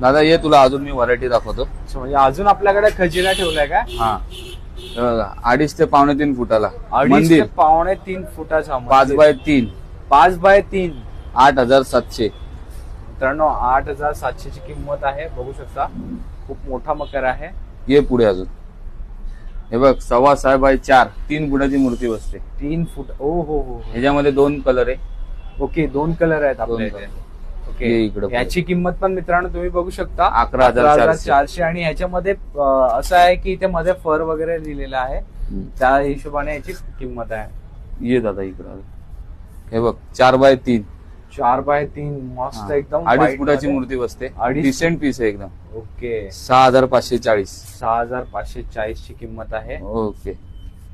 दादा ये तुला अजून मी व्हरायटी दाखवतो. अच्छा, म्हणजे अजून आपल्याकडे खजिना ठेवलाय का? हा. हे बघा, अडीच ते पावणे तीन फुटाला. अडीच ते मंदिर. पावणे तीन फुटाचा पाच मंदिर. बाय तीन. पाच बाय तीन. आठ हजार सातशे. मित्रांनो आठ हजार सातशे ची किंमत आहे. बघू शकता. खूप मोठा मकर आहे. ये पुढे अजून. हे बघ सव्वा सहा बाय चार. तीन फुटाची मूर्ती बसते. तीन फुट. ओ हो हो हो. ह्याच्यामध्ये दोन कलर आहे. ओके दोन कलर आहेत आपल्या. इथे. ओके. इकडं याची किंमत पण मित्रांनो तुम्ही बघू शकता. 11,400. चारशे. आणि ह्याच्यामध्ये असं आहे की इथे मध्ये फर वगैरे लिहिलेला आहे. त्या हिशोबाने याची किंमत आहे. ये दादा इकडं हे बघ चार बाय तीन. चार बाय तीन मस्त. एकदम अडीच फुटाची. मूर्ती बसते. डिसेंट पीस आहे एकदम. ओके. सहा हजार पाचशे चाळीस. सहा हजार पाचशे चाळीस ची किंमत आहे. ओके.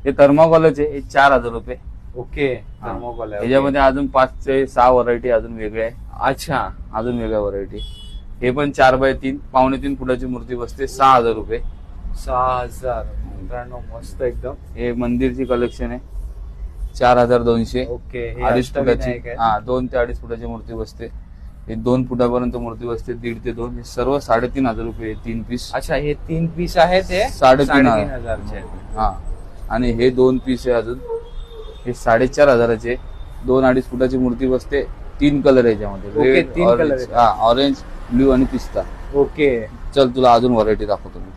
हे थर्माकॉलच आहे. चार हजार रुपये. ओके. थर्मोकॉल आहे. ह्याच्यामध्ये अजून पाच ते सहा व्हरायटी अजून वेगळ्या आहे. अच्छा. अजून वेगळ्या व्हरायटी हे पण चार बाय तीन पावणे तीन फुटाची मूर्ती बसते सहा हजार रुपये. सहा हजार. मित्रांनो मस्त एकदम. हे मंदिरची कलेक्शन आहे. चार हजार दोनशे. ओके हे अडीच अष्टविनायक फुटाची. आहे. हा दोन ते अडीच फुटाची मूर्ती बसते. हे दोन फुटापर्यंत मूर्ती बसते दीड ते दोन. हे सर्व साडेतीन हजार रुपये तीन पीस अच्छा हे तीन पीस आहेत हे? साडेतीन हजार. हजारचे आहेत. हा. आणि हे दोन पीस आहे अजून. हे साडेचार हजाराचे दोन अडीच फुटाची मूर्ती बसते तीन कलर आहे याच्यामध्ये. हा ऑरेंज ब्ल्यू आणि पिस्ता. ओके. चल तुला अजून व्हरायटी दाखवतो मी.